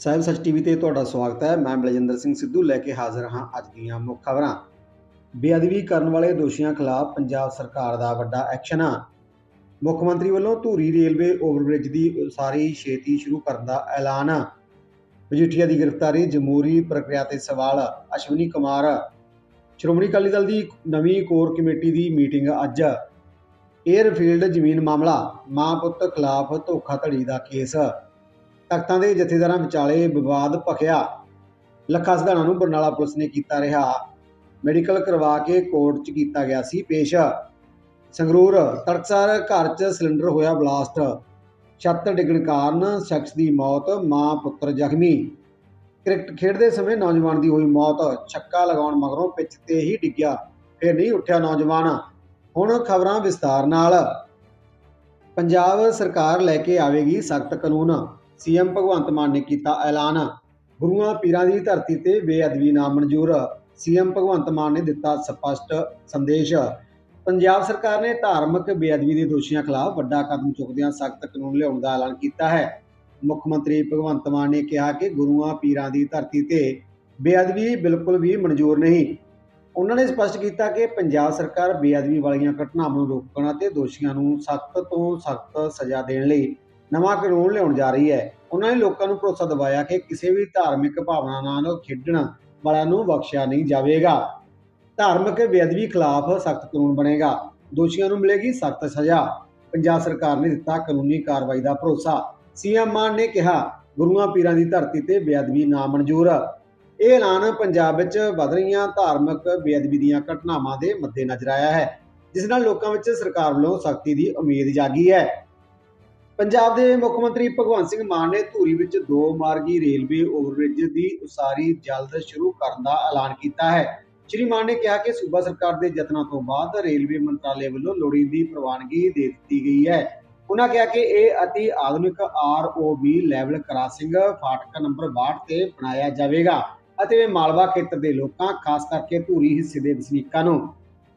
ਸਾਹਿਬ ਸੱਚ ਟੀਵੀ ਤੇ ਤੁਹਾਡਾ ਸਵਾਗਤ ਹੈ। ਮੈਂ ਬਲਜਿੰਦਰ ਸਿੰਘ ਸਿੱਧੂ ਲੈ ਕੇ ਹਾਜ਼ਰ ਹਾਂ ਅੱਜ ਦੀਆਂ ਮੁੱਖ ਖਬਰਾਂ। ਬੇਅਦਬੀ ਕਰਨ ਵਾਲੇ ਦੋਸ਼ੀਆਂ ਖਿਲਾਫ ਪੰਜਾਬ ਸਰਕਾਰ ਦਾ ਵੱਡਾ ਐਕਸ਼ਨ ਮੁੱਖ ਮੰਤਰੀ ਵੱਲੋਂ ਧੂਰੀ ਰੇਲਵੇ ਓਵਰਬ੍ਰਿਜ ਦੀ ਉਸਾਰੀ ਛੇਤੀ ਸ਼ੁਰੂ ਕਰਨ ਦਾ ਐਲਾਨ। ਮਜੀਠੀਆ ਦੀ ਗ੍ਰਿਫਤਾਰੀ, ਜਮਹੂਰੀ ਪ੍ਰਕਿਰਿਆ ਤੇ ਸਵਾਲ, ਅਸ਼ਵਨੀ ਕੁਮਾਰ। ਸ਼੍ਰੋਮਣੀ ਅਕਾਲੀ ਦਲ ਦੀ ਨਵੀਂ ਕੋਰ ਕਮੇਟੀ ਦੀ ਮੀਟਿੰਗ ਅੱਜ। 에ਅਰਫੀਲਡ ਜ਼ਮੀਨ ਮਾਮਲਾ, ਮਾਂ ਪੁੱਤ ਖਿਲਾਫ ਧੋਖਾਧੜੀ ਦਾ ਕੇਸ। ਤਖਤਾਂ ਦੇ ਜਥੇਦਾਰਾਂ ਵਿਚਾਲੇ ਵਿਵਾਦ ਭਖਿਆ। ਲੱਖਾ ਸਧਾਣਾ ਨੂੰ ਬਰਨਾਲਾ ਪੁਲਿਸ ਨੇ ਕੀਤਾ ਰਿਹਾ। ਮੈਡੀਕਲ ਕਰਵਾ ਕੇ ਕੋਰਟ 'ਚ ਕੀਤਾ ਗਿਆ ਸੀ ਪੇਸ਼। ਸੰਗਰੂਰ ਤੜਕਸਾਰ ਘਰ 'ਚ ਸਿਲੰਡਰ ਹੋਇਆ ਬਲਾਸਟ। ਛੱਤ ਡਿੱਗਣ ਕਾਰਨ ਸ਼ਖਸ ਦੀ ਮੌਤ, ਮਾਂ, ਪੁੱਤਰ ਜ਼ਖਮੀ। ਕ੍ਰਿਕਟ ਖੇਡਦੇ ਸਮੇਂ ਨੌਜਵਾਨ ਦੀ ਹੋਈ ਮੌਤ, ਛੱਕਾ ਲਗਾਉਣ ਮਗਰੋਂ ਪਿੱਚ ਤੇ ਹੀ ਡਿੱਗਿਆ, ਫਿਰ ਨਹੀਂ ਉੱਠਿਆ ਨੌਜਵਾਨ। ਹੁਣ ਖਬਰਾਂ ਵਿਸਤਾਰ ਨਾਲ। ਪੰਜਾਬ ਸਰਕਾਰ ਲੈ ਕੇ ਆਵੇਗੀ ਸਖਤ ਕਾਨੂੰਨ। ਸੀਐਮ ਭਗਵੰਤ ਮਾਨ ਨੇ ਕੀਤਾ ਐਲਾਨ। ਗੁਰੂਆਂ ਪੀਰਾਂ ਦੀ ਧਰਤੀ ਤੇ ਬੇਅਦਬੀ ਨਾ ਮਨਜ਼ੂਰ। ਸੀਐਮ ਭਗਵੰਤ ਮਾਨ ਨੇ ਦਿੱਤਾ ਸਪਸ਼ਟ ਸੰਦੇਸ਼। ਪੰਜਾਬ ਸਰਕਾਰ ਨੇ ਧਾਰਮਿਕ ਬੇਅਦਬੀ ਦੇ ਦੋਸ਼ੀਆਂ ਖਿਲਾਫ ਵੱਡਾ ਕਦਮ ਚੁੱਕਦਿਆਂ ਸਖਤ ਕਾਨੂੰਨ ਲਿਆਉਣ ਦਾ ਐਲਾਨ ਕੀਤਾ ਹੈ। ਮੁੱਖ ਮੰਤਰੀ ਭਗਵੰਤ ਮਾਨ ਨੇ ਕਿਹਾ ਕਿ ਗੁਰੂਆਂ ਪੀਰਾਂ ਦੀ ਧਰਤੀ ਤੇ ਬੇਅਦਬੀ ਬਿਲਕੁਲ ਵੀ ਮਨਜ਼ੂਰ ਨਹੀਂ। ਉਹਨਾਂ ਨੇ ਸਪਸ਼ਟ ਕੀਤਾ ਕਿ ਪੰਜਾਬ ਸਰਕਾਰ ਬੇਅਦਬੀ ਵਾਲੀਆਂ ਘਟਨਾਵਾਂ ਨੂੰ ਰੋਕਣ ਅਤੇ ਦੋਸ਼ੀਆਂ ਨੂੰ ਸਖਤ ਤੋਂ ਸਖਤ ਸਜ਼ਾ ਦੇਣ ਲਈ ਨਵਾਂ ਕਾਨੂੰਨ ਲਿਆਉਣ ਜਾ ਰਹੀ ਹੈ। ਉਹਨਾਂ ਨੇ ਲੋਕਾਂ ਨੂੰ ਭਰੋਸਾ ਦਿਵਾਇਆ ਕਿ ਕਿਸੇ ਵੀ ਧਾਰਮਿਕ ਭਾਵਨਾ ਨਾਲ ਖੇਡਣ ਵਾਲਿਆਂ ਨੂੰ ਬਖਸ਼ਿਆ ਨਹੀਂ ਜਾਵੇਗਾ। ਧਾਰਮਿਕ ਬੇਅਦਬੀ ਖਿਲਾਫ ਸਖਤ ਕਾਨੂੰਨ ਬਣੇਗਾ। ਦੋਸ਼ੀਆਂ ਨੂੰ ਮਿਲੇਗੀ ਸਖਤ ਸਜ਼ਾ। ਪੰਜਾਬ ਸਰਕਾਰ ਨੇ ਦਿੱਤਾ ਕਾਨੂੰਨੀ ਕਾਰਵਾਈ ਦਾ ਭਰੋਸਾ। ਸੀਐਮ ਮਾਨ ਨੇ ਕਿਹਾ, ਗੁਰੂਆਂ ਪੀਰਾਂ ਦੀ ਧਰਤੀ ਤੇ ਬੇਅਦਬੀ ਨਾ ਮਨਜ਼ੂਰ ਇਹ ਐਲਾਨ ਪੰਜਾਬ ਵਿੱਚ ਵਧ ਰਹੀਆਂ ਧਾਰਮਿਕ ਬੇਅਦਬੀ ਦੀਆਂ ਘਟਨਾਵਾਂ ਦੇ ਮੱਦੇਨਜ਼ਰ ਆਇਆ ਹੈ, ਜਿਸ ਨਾਲ ਲੋਕਾਂ ਵਿੱਚ ਸਰਕਾਰ ਵੱਲੋਂ ਸਖਤੀ ਦੀ ਉਮੀਦ ਜਾਗੀ ਹੈ। ਪੰਜਾਬ ਦੇ ਮੁੱਖ ਮੰਤਰੀ ਭਗਵੰਤ ਸਿੰਘ ਮਾਨ ਨੇ ਧੂਰੀ ਵਿੱਚ ਦੋ ਮਾਰਗੀ ਰੇਲਵੇ ਓਵਰਬ੍ਰਿਜ ਦੀ ਉਸਾਰੀ ਜਲਦ ਸ਼ੁਰੂ ਕਰਨ ਦਾ ਐਲਾਨ ਕੀਤਾ ਹੈ। ਸ਼੍ਰੀ ਮਾਨ ਨੇ ਕਿਹਾ ਕਿ ਸੂਬਾ ਸਰਕਾਰ ਦੇ ਯਤਨਾਂ ਤੋਂ ਬਾਅਦ ਰੇਲਵੇ ਮੰਤਰਾਲੇ ਵੱਲੋਂ ਲੋੜੀਂਦੀ ਪ੍ਰਵਾਨਗੀ ਦੇ ਦਿੱਤੀ ਗਈ ਹੈ। ਉਹਨਾਂ ਕਿਹਾ ਕਿ ਇਹ ਅਤੀ ਆਧੁਨਿਕ ਆਰਓਬੀ ਲੈਵਲ ਕ੍ਰਾਸਿੰਗ ਫਾਟਕ ਨੰਬਰ 62 ਤੇ ਬਣਾਇਆ ਜਾਵੇਗਾ ਅਤੇ ਮਾਲਵਾ ਖੇਤਰ ਦੇ ਲੋਕਾਂ, ਖਾਸ ਕਰਕੇ ਧੂਰੀ ਹਿੱਸੇ ਦੇ ਵਸਨੀਕਾਂ ਨੂੰ।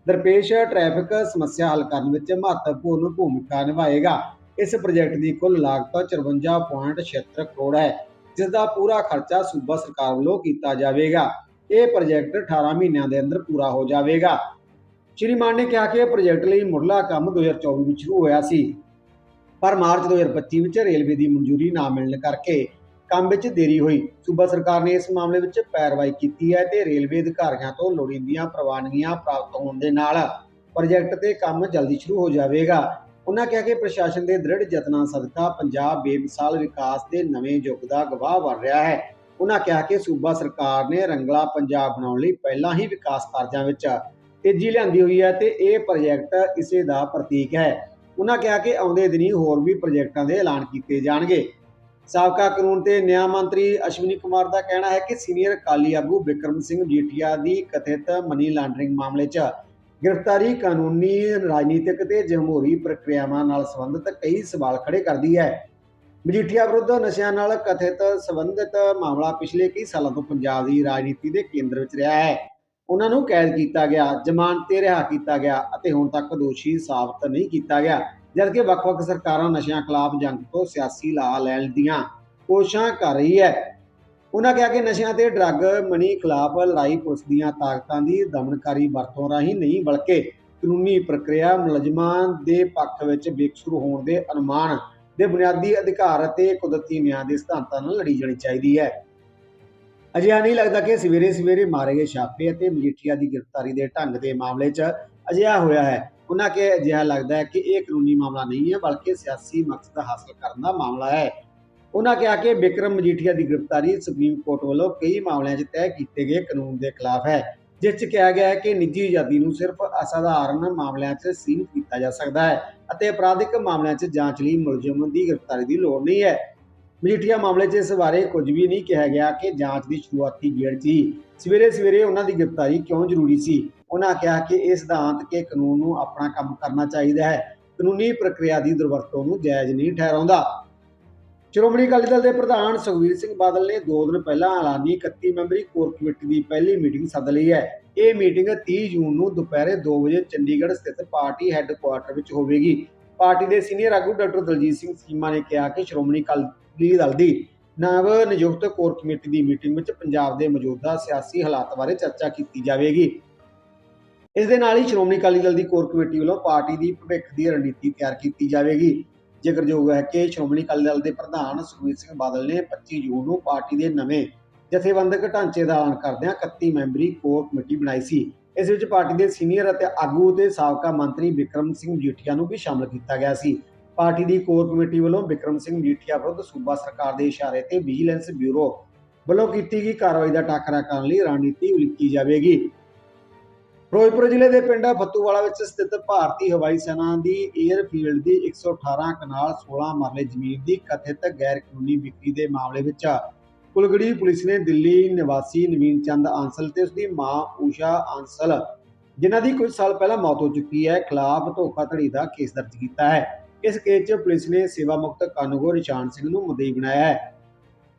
ਦਰਪੇਸ਼ ਟ੍ਰੈਫਿਕ ਸਮੱਸਿਆ ਹੱਲ ਕਰਨ ਵਿੱਚ ਮਹੱਤਵਪੂਰਨ ਭੂਮਿਕਾ ਨਿਭਾਏਗਾ। ਇਸ ਪ੍ਰੋਜੈਕਟ ਦੀ ਕੁੱਲ ਲਾਗਤ 54.76 ਕਰੋੜ ਹੈ ਜਿਸ ਦਾ ਪੂਰਾ ਖਰਚਾ ਸੂਬਾ ਸਰਕਾਰ ਵੱਲੋਂ ਕੀਤਾ ਜਾਵੇਗਾ। ਇਹ ਪ੍ਰੋਜੈਕਟ 18 ਮਹੀਨਿਆਂ ਦੇ ਅੰਦਰ ਪੂਰਾ ਹੋ ਜਾਵੇਗਾ। ਸ਼੍ਰੀ ਮਾਨ ਨੇ ਕਿਹਾ ਕਿ ਇਹ ਪ੍ਰੋਜੈਕਟ ਲਈ ਮੁੱਢਲਾ ਕੰਮ 2024 ਵਿੱਚ ਸ਼ੁਰੂ ਹੋਇਆ ਸੀ। ਪਰ ਮਾਰਚ 2025 ਵਿੱਚ ਰੇਲਵੇ ਦੀ ਮਨਜ਼ੂਰੀ ਨਾ ਮਿਲਣ ਕਰਕੇ ਕੰਮ ਵਿੱਚ ਦੇਰੀ ਹੋਈ। ਸੂਬਾ ਸਰਕਾਰ ਨੇ ਇਸ ਮਾਮਲੇ ਵਿੱਚ ਪੈਰਵਾਈ ਕੀਤੀ ਹੈ ਤੇ ਰੇਲਵੇ ਅਧਿਕਾਰੀਆਂ ਤੋਂ ਲੋੜੀਂਦੀਆਂ ਪ੍ਰਵਾਨਗੀਆਂ ਪ੍ਰਾਪਤ ਹੋਣ ਦੇ ਨਾਲ ਪ੍ਰੋਜੈਕਟ ਤੇ ਕੰਮ ਜਲਦੀ ਸ਼ੁਰੂ ਹੋ ਜਾਵੇਗਾ। ਉਹਨਾਂ ਕਿਹਾ ਕਿ ਪ੍ਰਸ਼ਾਸਨ ਦੇ ਦ੍ਰਿੜ ਯਤਨਾਂ ਸਦਕਾ ਪੰਜਾਬ ਬੇਮਿਸਾਲ ਵਿਕਾਸ ਦੇ ਨਵੇਂ ਯੁੱਗ ਦਾ ਗਵਾਹ ਬਣ ਰਿਹਾ ਹੈ। ਉਹਨਾਂ ਕਿਹਾ ਕਿ ਸੂਬਾ ਸਰਕਾਰ ਨੇ ਰੰਗਲਾ ਪੰਜਾਬ ਬਣਾਉਣ ਲਈ ਪਹਿਲਾਂ ਹੀ ਵਿਕਾਸ ਕਾਰਜਾਂ ਵਿੱਚ ਤੇਜ਼ੀ ਲਿਆਂਦੀ ਹੋਈ ਹੈ ਤੇ ਇਹ ਪ੍ਰੋਜੈਕਟ ਇਸੇ ਦਾ ਪ੍ਰਤੀਕ ਹੈ। ਉਹਨਾਂ ਕਿਹਾ ਕਿ ਆਉਂਦੇ ਦਿਨੀ ਹੋਰ ਵੀ ਪ੍ਰੋਜੈਕਟਾਂ ਦੇ ਐਲਾਨ ਕੀਤੇ ਜਾਣਗੇ। ਸਾਬਕਾ ਕਾਨੂੰਨ ਤੇ ਨਿਆਂ ਮੰਤਰੀ ਅਸ਼ਵਨੀ ਕੁਮਾਰ ਦਾ ਕਹਿਣਾ ਹੈ ਕਿ ਸੀਨੀਅਰ ਅਕਾਲੀ ਆਗੂ ਵਿਕਰਮ ਸਿੰਘ ਜੀਠੀਆ ਦੀ ਕਥਿਤ ਮਨੀ ਲਾਂਡਰਿੰਗ ਮਾਮਲੇ 'ਚ ਗ੍ਰਿਫਤਾਰੀ ਕਾਨੂੰਨੀ ਰਾਜਨੀਤਿਕ ਤੇ ਜਮਹੂਰੀ ਪ੍ਰਕਿਰਿਆਵਾਂ ਨਾਲ ਸੰਬੰਧਿਤ ਕਈ ਸਵਾਲ ਖੜੇ ਕਰਦੀ ਹੈ। ਮਜੀਠੀਆ ਵਿਰੁੱਧ ਨਸ਼ਿਆਂ ਨਾਲ ਕਥਿਤ ਸੰਬੰਧਿਤ ਮਾਮਲਾ ਪਿਛਲੇ ਕਈ ਸਾਲਾਂ ਤੋਂ ਪੰਜਾਬ ਦੀ ਰਾਜਨੀਤੀ ਦੇ ਕੇਂਦਰ ਵਿੱਚ ਰਿਹਾ ਹੈ। ਉਹਨਾਂ ਨੂੰ ਕੈਦ ਕੀਤਾ ਗਿਆ, ਜ਼ਮਾਨਤ ਤੇ ਰਿਹਾ ਕੀਤਾ ਗਿਆ ਅਤੇ ਹੁਣ ਤੱਕ ਦੋਸ਼ੀ ਸਾਬਤ ਨਹੀਂ ਕੀਤਾ ਗਿਆ, ਜਦਕਿ ਵੱਖ-ਵੱਖ ਸਰਕਾਰਾਂ ਨਸ਼ਿਆਂ ਖਿਲਾਫ ਜੰਗ ਤੋਂ ਸਿਆਸੀ ਲਾ ਲੈਣ ਦੀਆਂ ਕੋਸ਼ਿਸ਼ਾਂ ਕਰ ਰਹੀ ਹੈ। ਉਹਨਾਂ ਕਿਹਾ ਕਿ ਨਸ਼ਿਆਂ ਤੇ ਡਰੱਗ, ਮਨੀ ਖਿਲਾਫ ਲੜਾਈ ਪੁਲਿਸ ਦੀਆਂ ਤਾਕਤਾਂ ਦੀ ਦਮਨਕਾਰੀ ਵਰਤੋਂ ਰਾਹੀਂ ਨਹੀਂ, ਬਲਕਿ ਕਾਨੂੰਨੀ ਪ੍ਰਕਿਰਿਆ ਮੁਲਜ਼ਮਾਂ ਦੇ ਪੱਖ ਵਿੱਚ ਬੇਕਸੂਰ ਹੋਣ ਦੇ ਅਨੁਮਾਨ ਦੇ ਬੁਨਿਆਦੀ ਅਧਿਕਾਰ ਅਤੇ ਕੁਦਰਤੀ ਨਿਆਂ ਦੇ ਸਿਧਾਂਤਾਂ ਨਾਲ ਲੜੀ ਜਾਣੀ ਚਾਹੀਦੀ ਹੈ। ਅਜਿਹਾ ਨਹੀਂ ਲੱਗਦਾ ਕਿ ਸਵੇਰੇ ਸਵੇਰੇ ਮਾਰੇ ਗਏ ਛਾਪੇ ਅਤੇ ਮਜੀਠੀਆ ਦੀ ਗ੍ਰਿਫਤਾਰੀ ਦੇ ਢੰਗ ਦੇ ਮਾਮਲੇ 'ਚ ਅਜਿਹਾ ਹੋਇਆ ਹੈ। ਉਹਨਾਂ ਕਿ ਅਜਿਹਾ ਲੱਗਦਾ ਹੈ ਕਿ ਇਹ ਕਾਨੂੰਨੀ ਮਾਮਲਾ ਨਹੀਂ ਹੈ, ਬਲਕਿ ਸਿਆਸੀ ਮਕਸਦ ਹਾਸਲ ਕਰਨ ਦਾ ਮਾਮਲਾ ਹੈ। ਉਹਨਾਂ ਕਿਹਾ ਕਿ ਬਿਕਰਮ ਮਜੀਠੀਆ ਦੀ ਗ੍ਰਿਫਤਾਰੀ ਸੁਪਰੀਮ ਕੋਰਟ ਵੱਲੋਂ ਕਈ ਮਾਮਲਿਆਂ 'ਚ ਤੈਅ ਕੀਤੇ ਗਏ ਕਾਨੂੰਨ ਦੇ ਖਿਲਾਫ ਹੈ, ਜਿਸ 'ਚ ਕਿਹਾ ਗਿਆ ਹੈ ਕਿ ਨਿੱਜੀ ਆਜ਼ਾਦੀ ਨੂੰ ਸਿਰਫ ਅਸਾਧਾਰਨ ਮਾਮਲਿਆਂ 'ਚ ਸੀਮਿਤ ਕੀਤਾ ਜਾ ਸਕਦਾ ਹੈ ਅਤੇ ਅਪਰਾਧਿਕ ਮਾਮਲਿਆਂ 'ਚ ਜਾਂਚ ਲਈ ਮੁਲਜ਼ਮ ਦੀ ਗ੍ਰਿਫਤਾਰੀ ਦੀ ਲੋੜ ਨਹੀਂ ਹੈ। ਮਜੀਠੀਆ ਮਾਮਲੇ 'ਚ ਇਸ ਬਾਰੇ ਕੁਝ ਵੀ ਨਹੀਂ ਕਿਹਾ ਗਿਆ ਕਿ ਜਾਂਚ ਦੀ ਸ਼ੁਰੂਆਤੀ ਗੇੜ 'ਚ ਹੀ ਸਵੇਰੇ ਸਵੇਰੇ ਉਹਨਾਂ ਦੀ ਗ੍ਰਿਫਤਾਰੀ ਕਿਉਂ ਜ਼ਰੂਰੀ ਸੀ। ਉਹਨਾਂ ਕਿਹਾ ਕਿ ਇਹ ਸਿਧਾਂਤ ਕਿ ਕਾਨੂੰਨ ਨੂੰ ਆਪਣਾ ਕੰਮ ਕਰਨਾ ਚਾਹੀਦਾ ਹੈ, ਕਾਨੂੰਨੀ ਪ੍ਰਕਿਰਿਆ ਦੀ ਦੁਰਵਰਤੋਂ ਨੂੰ ਜਾਇਜ਼ ਨਹੀਂ ਠਹਿਰਾਉਂਦਾ। ਸ਼੍ਰੋਮਣੀ ਅਕਾਲੀ ਦਲ ਦੇ ਪ੍ਰਧਾਨ ਸੁਖਵੀਰ ਸਿੰਘ ਬਾਦਲ ਨੇ 2 ਦਿਨ ਪਹਿਲਾਂ ਐਲਾਨੀ 31 ਮੈਂਬਰੀ ਕੋਰ ਕਮੇਟੀ ਦੀ ਪਹਿਲੀ ਮੀਟਿੰਗ ਸੱਦ ਲਈ ਹੈ। ਇਹ ਮੀਟਿੰਗ 30 ਜੂਨ ਨੂੰ ਦੁਪਹਿਰੇ 2 ਵਜੇ ਚੰਡੀਗੜ੍ਹ ਸਥਿਤ ਪਾਰਟੀ ਹੈੱਡਕੁਆਰਟਰ ਵਿੱਚ ਹੋਵੇਗੀ। ਪਾਰਟੀ ਦੇ ਸੀਨੀਅਰ ਆਗੂ ਡਾਕਟਰ ਦਲਜੀਤ ਸਿੰਘ ਚੀਮਾ ਨੇ ਕਿਹਾ ਕਿ ਸ਼੍ਰੋਮਣੀ ਅਕਾਲੀ ਦਲ ਦੀ ਨਵ ਨਿਯੁਕਤ ਕੋਰ ਕਮੇਟੀ ਦੀ ਮੀਟਿੰਗ ਵਿੱਚ ਪੰਜਾਬ ਦੇ ਮੌਜੂਦਾ ਸਿਆਸੀ ਹਾਲਾਤ ਬਾਰੇ ਚਰਚਾ ਕੀਤੀ ਜਾਵੇਗੀ। ਇਸ ਦੇ ਨਾਲ ਹੀ ਸ਼੍ਰੋਮਣੀ ਅਕਾਲੀ ਦਲ ਦੀ ਕੋਰ ਕਮੇਟੀ ਵੱਲੋਂ ਪਾਰਟੀ ਦੀ ਭਵਿੱਖ ਦੀ ਰਣਨੀਤੀ ਤਿਆਰ ਕੀਤੀ ਜਾਵੇਗੀ। ਜ਼ਿਕਰਯੋਗ ਹੈ ਕਿ ਸ਼੍ਰੋਮਣੀ ਅਕਾਲੀ ਦਲ ਦੇ ਪ੍ਰਧਾਨ ਸੁਖਬੀਰ ਸਿੰਘ ਬਾਦਲ ਨੇ 25 ਜੂਨ ਨੂੰ ਪਾਰਟੀ ਦੇ ਨਵੇਂ ਜਥੇਬੰਦਕ ਢਾਂਚੇ ਦਾ ਐਲਾਨ ਕਰਦਿਆਂ 31 ਮੈਂਬਰੀ ਕੋਰ ਕਮੇਟੀ ਬਣਾਈ ਸੀ। ਇਸ ਵਿੱਚ ਪਾਰਟੀ ਦੇ ਸੀਨੀਅਰ ਅਤੇ ਆਗੂ ਤੇ ਸਾਬਕਾ ਮੰਤਰੀ ਵਿਕਰਮ ਸਿੰਘ ਮਜੀਠੀਆ ਨੂੰ ਵੀ ਸ਼ਾਮਲ ਕੀਤਾ ਗਿਆ ਸੀ। ਪਾਰਟੀ ਦੀ ਕੋਰ ਕਮੇਟੀ ਵੱਲੋਂ ਵਿਕਰਮ ਸਿੰਘ ਮਜੀਠੀਆ ਵਿਰੁੱਧ ਸੂਬਾ ਸਰਕਾਰ ਦੇ ਇਸ਼ਾਰੇ ਤੇ ਵਿਜੀਲੈਂਸ ਬਿਊਰੋ ਵੱਲੋਂ ਕੀਤੀ ਗਈ ਕਾਰਵਾਈ ਦਾ ਟਾਕਰਾ ਕਰਨ ਲਈ ਰਣਨੀਤੀ ਉਲੀਕੀ ਜਾਵੇਗੀ। ਫਿਰੋਜ਼ਪੁਰ ਜ਼ਿਲ੍ਹੇ ਦੇ ਪਿੰਡ ਫੱਤੂਵਾਲਾ ਵਿੱਚ ਸਥਿਤ ਭਾਰਤੀ ਹਵਾਈ ਸੈਨਾ ਦੀ 에ਅਰਫੀਲਡ ਦੀ 118 ਕਨਾਲ 16 ਮਰਲੇ ਜ਼ਮੀਨ ਦੀ ਕਥਿਤ ਗੈਰ ਕਾਨੂੰਨੀ ਵਿਕਰੀ ਦੇ ਮਾਮਲੇ ਵਿੱਚ ਕੁਲਗੜੀ ਪੁਲਿਸ ਨੇ ਦਿੱਲੀ ਨਿਵਾਸੀ ਨਵੀਨ ਚੰਦ ਆਂਸਲ ਤੇ ਉਸਦੀ ਮਾਂ ਊਸ਼ਾ ਆਂਸਲ ਜਿਨ੍ਹਾਂ ਦੀ ਕੁਝ ਸਾਲ ਪਹਿਲਾਂ ਮੌਤ ਹੋ ਚੁੱਕੀ ਹੈ, ਖਿਲਾਫ ਧੋਖਾਧੜੀ ਦਾ ਕੇਸ ਦਰਜ ਕੀਤਾ ਹੈ। ਇਸ ਕੇਸ 'ਚ ਪੁਲਿਸ ਨੇ ਸੇਵਾ ਮੁਕਤ ਕਾਨੂੰਗੋ ਨਿਸ਼ਾਨ ਸਿੰਘ ਨੂੰ ਮੁਦਈ ਬਣਾਇਆ ਹੈ,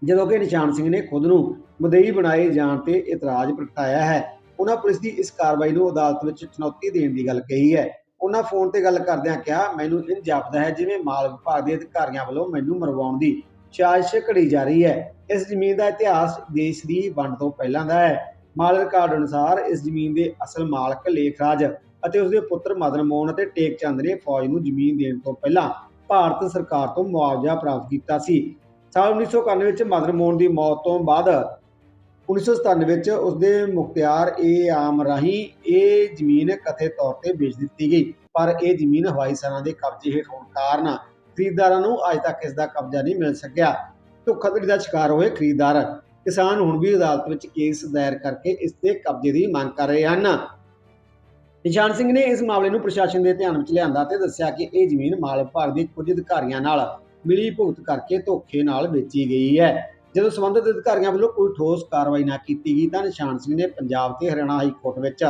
ਜਦੋਂ ਕਿ ਨਿਸ਼ਾਨ ਸਿੰਘ ਨੇ ਖੁਦ ਨੂੰ ਮੁਦਈ ਬਣਾਏ ਜਾਣ ਤੇ ਇਤਰਾਜ਼ ਪ੍ਰਗਟਾਇਆ ਹੈ। ਉਹਨਾਂ ਪੁਲਿਸ ਦੀ ਇਸ ਕਾਰਵਾਈ ਨੂੰ ਅਦਾਲਤ ਵਿੱਚ ਚੁਣੌਤੀ ਦੇਣ ਦੀ ਗੱਲ ਕਹੀ ਹੈ। ਉਹਨਾਂ ਫੋਨ ਤੇ ਗੱਲ ਕਰਦਿਆਂ ਕਿਹਾ, ਮੈਨੂੰ ਇੰਜ ਜਾਪਦਾ ਹੈ ਜਿਵੇਂ ਮਾਲ ਵਿਭਾਗ ਦੇ ਅਧਿਕਾਰੀਆਂ ਵੱਲੋਂ ਮੈਨੂੰ ਮਰਵਾਉਣ ਦੀ ਸਾਜ਼ਿਸ਼ ਘੜੀ ਜਾ ਰਹੀ ਹੈ। ਇਸ ਜ਼ਮੀਨ ਦਾ ਇਤਿਹਾਸ ਦੇਸ਼ ਦੀ ਵੰਡ ਤੋਂ ਪਹਿਲਾਂ ਦਾ ਹੈ। ਮਾਲ ਰਿਕਾਰਡ ਅਨੁਸਾਰ ਇਸ ਜ਼ਮੀਨ ਦੇ ਅਸਲ ਮਾਲਕ ਲੇਖਰਾਜ ਅਤੇ ਉਸਦੇ ਪੁੱਤਰ ਮਦਨ ਮੋਹਨ ਅਤੇ ਟੇਕ ਚੰਦ ਨੇ ਫੌਜ ਨੂੰ ਜ਼ਮੀਨ ਦੇਣ ਤੋਂ ਪਹਿਲਾਂ ਭਾਰਤ ਸਰਕਾਰ ਤੋਂ ਮੁਆਵਜ਼ਾ ਪ੍ਰਾਪਤ ਕੀਤਾ ਸੀ। ਸਾਲ 1991 ਵਿੱਚ ਮਦਨ ਮੋਹਨ ਦੀ ਮੌਤ ਤੋਂ ਬਾਅਦ 1997 ਵਿੱਚ ਉਸਦੇ ਮੁਖਤਿਆਰ ਏ ਆਮ ਰਾਹੀਂ ਇਹ ਜ਼ਮੀਨ ਕਥੇ ਤੌਰ ਤੇ ਵੇਚ ਦਿੱਤੀ ਗਈ। ਪਰ ਇਹ ਜ਼ਮੀਨ ਹਵਾਈ ਸੈਨਾ ਦੇ ਕਬਜ਼ੇ ਹੇਠ ਹੋਣ ਕਾਰਨ ਖਰੀਦਦਾਰਾਂ ਨੂੰ ਅਜੇ ਤੱਕ ਇਸ ਦਾ ਕਬਜ਼ਾ ਨਹੀਂ ਮਿਲ ਸਕਿਆ। ਧੋਖਾਧੜੀ ਦਾ ਸ਼ਿਕਾਰ ਹੋਏ ਖਰੀਦਦਾਰ ਕਿਸਾਨ ਹੁਣ ਵੀ ਅਦਾਲਤ ਵਿੱਚ ਕੇਸ ਦਾਇਰ ਕਰਕੇ ਇਸ ਦੇ ਕਬਜ਼ੇ ਦੀ ਮੰਗ ਕਰ ਰਹੇ ਹਨ। ਨਿਸ਼ਾਨ ਸਿੰਘ ਨੇ ਇਸ ਮਾਮਲੇ ਨੂੰ ਪ੍ਰਸ਼ਾਸਨ ਦੇ ਧਿਆਨ ਵਿੱਚ ਲਿਆਂਦਾ ਤੇ ਦੱਸਿਆ ਕਿ ਇਹ ਜ਼ਮੀਨ ਮਾਲ ਭਾਰ ਦੇ ਕੁਝ ਅਧਿਕਾਰੀਆਂ ਨਾਲ ਮਿਲੀ ਭੁਗਤ ਕਰਕੇ ਧੋਖੇ ਨਾਲ ਵੇਚੀ ਗਈ ਹੈ। ਜਦੋਂ ਸੰਬੰਧਿਤ ਅਧਿਕਾਰੀਆਂ ਵੱਲੋਂ ਕੋਈ ਠੋਸ ਕਾਰਵਾਈ ਨਾ ਕੀਤੀ ਗਈ ਤਾਂ ਨਿਸ਼ਾਨ ਸਿੰਘ ਨੇ ਪੰਜਾਬ ਤੇ ਹਰਿਆਣਾ ਹਾਈ ਕੋਰਟ ਵਿੱਚ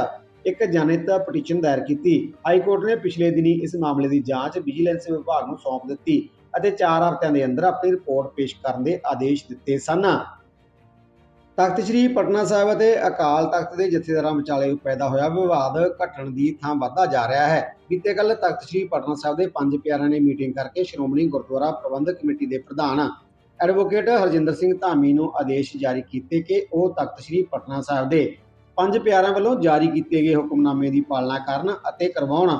ਇੱਕ ਜਨਹਿਤ ਪਟੀਸ਼ਨ ਦਾਇਰ ਕੀਤੀ। ਹਾਈ ਕੋਰਟ ਨੇ ਪਿਛਲੇ ਦਿਨੀ ਇਸ ਮਾਮਲੇ ਦੀ ਜਾਂਚ ਵਿਜੀਲੈਂਸ ਵਿਭਾਗ ਨੂੰ ਸੌਂਪ ਦਿੱਤੀ ਅਤੇ 4 ਹਫ਼ਤਿਆਂ ਦੇ ਅੰਦਰ ਆਪਣੀ ਰਿਪੋਰਟ ਪੇਸ਼ ਕਰਨ ਦੇ ਆਦੇਸ਼ ਦਿੱਤੇ ਸਨ। ਤਖਤ ਸ੍ਰੀ ਪਟਨਾ ਸਾਹਿਬ ਅਤੇ ਅਕਾਲ ਤਖਤ ਦੇ ਜਥੇਦਾਰਾਂ ਵਿਚਾਲੇ ਪੈਦਾ ਹੋਇਆ ਵਿਵਾਦ ਘਟਣ ਦੀ ਥਾਂ ਵੱਧਦਾ ਜਾ ਰਿਹਾ ਹੈ। ਬੀਤੇ ਕੱਲ ਤਖਤ ਸ੍ਰੀ ਪਟਨਾ ਸਾਹਿਬ ਦੇ ਪੰਜ ਪਿਆਰਿਆਂ ਨੇ ਮੀਟਿੰਗ ਕਰਕੇ ਸ਼੍ਰੋਮਣੀ ਗੁਰਦੁਆਰਾ ਪ੍ਰਬੰਧਕ ਕਮੇਟੀ ਦੇ ਪ੍ਰਧਾਨ ਐਡਵੋਕੇਟ ਹਰਜਿੰਦਰ ਸਿੰਘ ਧਾਮੀ ਨੂੰ ਆਦੇਸ਼ ਜਾਰੀ ਕੀਤੇ ਕਿ ਉਹ ਤਖਤ ਸ੍ਰੀ ਪਟਨਾ ਸਾਹਿਬ ਦੇ ਪੰਜ ਪਿਆਰਿਆਂ ਵੱਲੋਂ ਜਾਰੀ ਕੀਤੇ ਗਏ ਹੁਕਮਨਾਮੇ ਦੀ ਪਾਲਣਾ ਕਰਨ ਅਤੇ ਕਰਵਾਉਣ।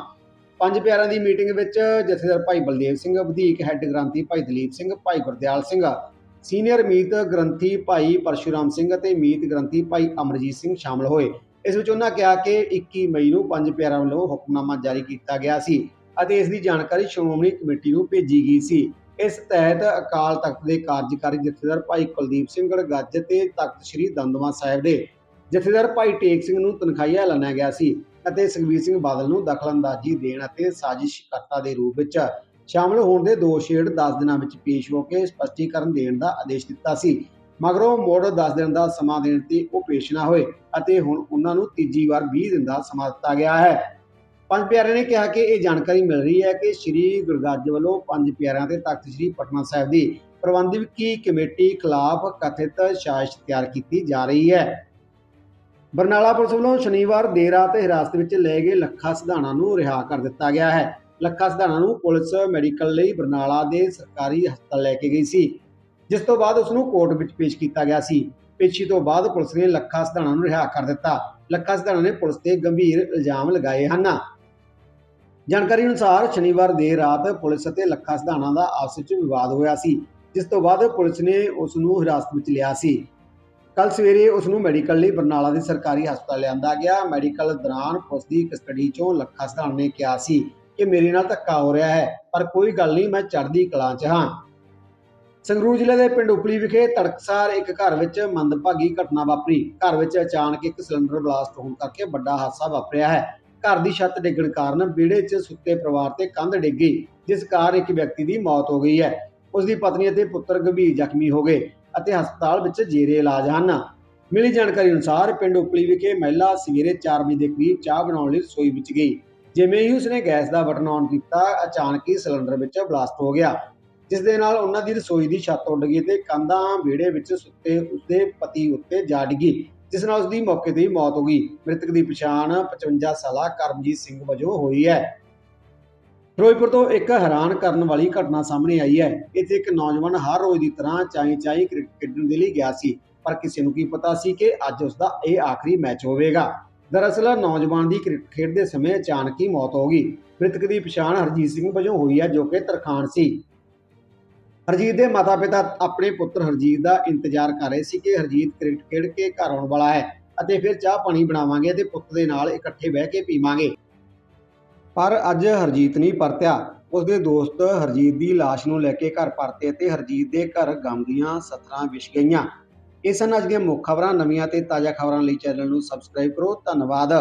ਪੰਜ ਪਿਆਰਿਆਂ ਦੀ ਮੀਟਿੰਗ ਵਿੱਚ ਜਥੇਦਾਰ ਭਾਈ ਬਲਦੇਵ ਸਿੰਘ, ਵਧੀਕ ਹੈੱਡ ਗ੍ਰੰਥੀ ਭਾਈ ਦਲੀਪ ਸਿੰਘ, ਭਾਈ ਗੁਰਦਿਆਲ ਸਿੰਘ, ਸੀਨੀਅਰ ਮੀਤ ਗ੍ਰੰਥੀ ਭਾਈ ਪਰਸ਼ੂਰਾਮ ਸਿੰਘ ਅਤੇ ਮੀਤ ਗ੍ਰੰਥੀ ਭਾਈ ਅਮਰਜੀਤ ਸਿੰਘ ਸ਼ਾਮਲ ਹੋਏ। ਇਸ ਵਿੱਚ ਉਹਨਾਂ ਕਿਹਾ ਕਿ 21 ਮਈ ਨੂੰ ਪੰਜ ਪਿਆਰਿਆਂ ਵੱਲੋਂ ਹੁਕਮਨਾਮਾ ਜਾਰੀ ਕੀਤਾ ਗਿਆ ਸੀ ਅਤੇ ਇਸ ਦੀ ਜਾਣਕਾਰੀ ਸ਼੍ਰੋਮਣੀ ਕਮੇਟੀ ਨੂੰ ਭੇਜੀ ਗਈ ਸੀ। ਇਸ ਤਹਿਤ ਅਕਾਲ ਤਖਤ ਦੇ ਕਾਰਜਕਾਰੀ ਜਥੇਦਾਰ ਭਾਈ ਕੁਲਦੀਪ ਸਿੰਘ ਗੜਗੱਜ ਤੇ ਤਖਤ ਸ੍ਰੀ ਦੰਦਵਾ ਸਾਹਿਬ ਦੇ ਜਥੇਦਾਰ ਭਾਈ ਟੇਕ ਸਿੰਘ ਨੂੰ ਤਨਖਾਹੀਆ ਐਲਾਨਿਆ ਗਿਆ ਸੀ ਅਤੇ ਸੁਖਬੀਰ ਸਿੰਘ ਬਾਦਲ ਨੂੰ ਦਖਲਅੰਦਾਜ਼ੀ ਦੇਣ ਅਤੇ ਸਾਜ਼ਿਸ਼ਕਰਤਾ ਦੇ ਰੂਪ ਵਿੱਚ ਸ਼ਾਮਲ ਹੋਣ ਦੇ ਦੋਸ਼ ਹੇਠ 10 ਦਿਨਾਂ ਵਿੱਚ ਪੇਸ਼ ਹੋ ਕੇ ਸਪਸ਼ਟੀਕਰਨ ਦੇਣ ਦਾ ਆਦੇਸ਼ ਦਿੱਤਾ ਸੀ। ਮਗਰੋਂ ਮੋੜ 10 ਦਿਨ ਦਾ ਸਮਾਂ ਦੇਣ ਤੇ ਉਹ ਪੇਸ਼ ਨਾ ਹੋਏ ਅਤੇ ਹੁਣ ਉਹਨਾਂ ਨੂੰ ਤੀਜੀ ਵਾਰ 20 ਦਿਨ ਦਾ ਸਮਾਂ ਦਿੱਤਾ ਗਿਆ ਹੈ। ਪੰਜ ਪਿਆਰਿਆਂ ਨੇ ਕਿਹਾ ਕਿ ਇਹ ਜਾਣਕਾਰੀ ਮਿਲ ਰਹੀ ਹੈ ਕਿ ਸ੍ਰੀ ਗੁਰਗੱਜ ਵੱਲੋਂ ਪੰਜ ਪਿਆਰਿਆਂ ਤੇ ਤਖਤ ਸ੍ਰੀ ਪਟਨਾ ਸਾਹਿਬ ਦੀ ਪ੍ਰਬੰਧਕੀ ਕਮੇਟੀ ਖਿਲਾਫ ਕਥਿਤ ਸਾਜ਼ਿਸ਼ ਤਿਆਰ ਕੀਤੀ ਜਾ ਰਹੀ ਹੈ। ਬਰਨਾਲਾ ਪੁਲਿਸ ਵੱਲੋਂ ਸ਼ਨੀਵਾਰ ਦੇਰ ਰਾਤ ਹਿਰਾਸਤ ਵਿੱਚ ਲਏ ਗਏ ਲੱਖਾ ਸਿਧਾਣਾ ਨੂੰ ਰਿਹਾ ਕਰ ਦਿੱਤਾ ਗਿਆ ਹੈ। ਲੱਖਾ ਸਿਧਾਣਾ ਨੂੰ ਪੁਲਿਸ ਮੈਡੀਕਲ ਲਈ ਬਰਨਾਲਾ ਦੇ ਸਰਕਾਰੀ ਹਸਪਤਾਲ ਲੈ ਕੇ ਗਈ ਸੀ, ਜਿਸ ਤੋਂ ਬਾਅਦ ਉਸ ਨੂੰ ਕੋਰਟ ਵਿੱਚ ਪੇਸ਼ ਕੀਤਾ ਗਿਆ ਸੀ। ਪੇਸ਼ੀ ਤੋਂ ਬਾਅਦ ਪੁਲਿਸ ਨੇ ਲੱਖਾ ਸਿਧਾਣਾ ਨੂੰ ਰਿਹਾ ਕਰ ਦਿੱਤਾ। ਲੱਖਾ ਸਿਧਾਣਾ ਨੇ ਪੁਲਿਸ ਤੇ ਗੰਭੀਰ ਇਲਜ਼ਾਮ ਲਗਾਏ ਹਨ। ਜਾਣਕਾਰੀ ਅਨੁਸਾਰ ਸ਼ਨੀਵਾਰ ਦੇਰ ਰਾਤ ਪੁਲਿਸ ਅਤੇ ਲੱਖਾ ਸਿਧਾਣਾ ਦਾ ਆਪਸ ਵਿੱਚ ਵਿਵਾਦ ਹੋਇਆ ਸੀ, ਜਿਸ ਤੋਂ ਬਾਅਦ ਪੁਲਿਸ ਨੇ ਉਸ ਨੂੰ ਹਿਰਾਸਤ ਵਿੱਚ ਲਿਆ ਸੀ। ਕੱਲ ਸਵੇਰੇ ਉਸ ਨੂੰ ਮੈਡੀਕਲ ਲਈ ਬਰਨਾਲਾ ਦੇ ਸਰਕਾਰੀ ਹਸਪਤਾਲ ਲਿਆਂਦਾ ਗਿਆ। ਮੈਡੀਕਲ ਦੌਰਾਨ ਪੁਲਿਸ ਦੀ ਕਸਟਡੀ ਚੋਂ ਲੱਖਾ ਸਿਧਾਣਾ ਨੇ ਕਿਹਾ ਸੀ ਕਿ ਮੇਰੇ ਨਾਲ ਧੱਕਾ ਹੋ ਰਿਹਾ ਹੈ, ਪਰ ਕੋਈ ਗੱਲ ਨਹੀਂ, ਮੈਂ ਚੜ੍ਹਦੀ ਕਲਾਂ 'ਚ ਹਾਂ। ਸੰਗਰੂਰ ਜ਼ਿਲ੍ਹੇ ਦੇ ਪਿੰਡ ਉਪਲੀ ਵਿਖੇ ਤੜਕਸਾਰ ਇੱਕ ਘਰ ਵਿੱਚ ਮੰਦਭਾਗੀ ਘਟਨਾ ਵਾਪਰੀ। ਘਰ ਵਿੱਚ ਅਚਾਨਕ ਇੱਕ ਸਿਲੰਡਰ ਬਲਾਸਟ ਹੋਣ ਕਰਕੇ ਵੱਡਾ ਹਾਦਸਾ ਵਾਪਰਿਆ ਹੈ। ਘਰ ਦੀ ਛੱਤ ਡਿੱਗਣ ਕਾਰਨ ਵਿਹੜੇ 'ਚ ਸੁੱਤੇ ਪਰਿਵਾਰ ਤੇ ਕੰਧ ਡਿੱਗ ਗਈ, ਜਿਸ ਕਾਰਨ ਇੱਕ ਵਿਅਕਤੀ ਦੀ ਮੌਤ ਹੋ ਗਈ ਹੈ। ਉਸ ਦੀ ਪਤਨੀ ਅਤੇ ਪੁੱਤਰ ਗੰਭੀਰ ਜ਼ਖਮੀ ਹੋ ਗਏ ਅਤੇ ਹਸਪਤਾਲ ਵਿੱਚ ਜੇਰੇ ਇਲਾਜ ਹਨ। ਮਿਲੀ ਜਾਣਕਾਰੀ ਅਨੁਸਾਰ ਪਿੰਡ ਉਪਲੀ ਵਿਖੇ ਮਹਿਲਾ ਸਵੇਰੇ 4 ਵਜੇ ਦੇ ਕਰੀਬ ਚਾਹ ਬਣਾਉਣ ਲਈ ਰਸੋਈ ਵਿੱਚ ਗਈ। ਜਿਵੇਂ ਹੀ ਉਸਨੇ ਗੈਸ ਦਾ ਬਟਨ ਔਨ ਕੀਤਾ, ਅਚਾਨਕ ਹੀ ਸਿਲੰਡਰ ਵਿੱਚ ਬਲਾਸਟ ਹੋ ਗਿਆ, ਜਿਸ ਦੇ ਨਾਲ ਉਹਨਾਂ ਦੀ ਰਸੋਈ ਦੀ ਛੱਤ ਉੱਡ ਗਈ ਤੇ ਕੰਧਾਂ ਵਿਹੜੇ ਵਿੱਚ ਸੁੱਤੇ ਉਸਦੇ ਪਤੀ ਉੱਤੇ ਜਾ ਡਿੱਗੀ। ਜਿਸ ਨਾਲ ਉਸਦੀ ਮੌਕੇ ਤੇ ਹੀ ਮੌਤ ਹੋ ਗਈ। ਮ੍ਰਿਤਕ ਦੀ ਪਛਾਣ 55 ਸਾਲਾ ਕਰਮਜੀਤ ਸਿੰਘ ਵਜੋਂ ਹੋਈ ਹੈ। ਫਿਰੋਜ਼ਪੁਰ ਤੋਂ ਇੱਕ ਹੈਰਾਨ ਕਰਨ ਵਾਲੀ ਘਟਨਾ ਸਾਹਮਣੇ ਆਈ ਹੈ। ਇੱਥੇ ਇੱਕ ਨੌਜਵਾਨ ਹਰ ਰੋਜ਼ ਦੀ ਤਰ੍ਹਾਂ ਚਾਈ ਚਾਈ ਕ੍ਰਿਕਟ ਖੇਡਣ ਦੇ ਲਈ ਗਿਆ ਸੀ। ਪਰ ਕਿਸੇ ਨੂੰ ਕੀ ਪਤਾ ਸੀ ਕਿ ਅੱਜ ਉਸ ਦਾ ਇਹ ਆਖਰੀ ਮੈਚ ਹੋਵੇਗਾ। ਦਰਅਸਲ ਨੌਜਵਾਨ ਦੀ ਕ੍ਰਿਕਟ ਖੇਡਦੇ ਸਮੇਂ ਅਚਾਨਕ ਹੀ ਮੌਤ ਹੋ ਗਈ। ਮ੍ਰਿਤਕ ਦੀ ਪਛਾਣ ਹਰਜੀਤ ਸਿੰਘ ਵਜੋਂ ਹੋਈ ਹੈ, ਜੋ ਕਿ ਤਰਖਾਣ ਸੀ। ਹਰਜੀਤ ਦੇ ਮਾਤਾ-ਪਿਤਾ ਆਪਣੇ ਪੁੱਤਰ ਹਰਜੀਤ ਦਾ ਇੰਤਜ਼ਾਰ ਕਰ ਰਹੇ ਸੀ ਕਿ ਹਰਜੀਤ ਕ੍ਰਿਕਟ ਖੇਡ ਕੇ ਘਰ ਆਉਣ ਵਾਲਾ ਹੈ ਅਤੇ ਫਿਰ ਚਾਹ ਪਾਣੀ ਬਣਾਵਾਂਗੇ ਅਤੇ ਪੁੱਤ ਦੇ ਨਾਲ ਇਕੱਠੇ ਬਹਿ ਕੇ ਪੀਵਾਂਗੇ। ਪਰ ਅੱਜ ਹਰਜੀਤ ਨਹੀਂ ਪਰਤਿਆ। ਉਸਦੇ ਦੋਸਤ ਹਰਜੀਤ ਦੀ ਲਾਸ਼ ਨੂੰ ਲੈ ਕੇ ਘਰ ਪਰਤੇ ਅਤੇ ਹਰਜੀਤ ਦੇ ਘਰ ਗਮ ਦੀਆਂ ਸਥਰਾਂ ਵਿਛ ਗਈਆਂ। ਇਹ ਸਨ ਅੱਜ ਦੀਆਂ ਮੁੱਖ ਖਬਰਾਂ। ਨਵੀਆਂ ਤੇ ਤਾਜ਼ਾ ਖਬਰਾਂ ਲਈ ਚੈਨਲ ਨੂੰ ਸਬਸਕ੍ਰਾਈਬ ਕਰੋ। ਧੰਨਵਾਦ।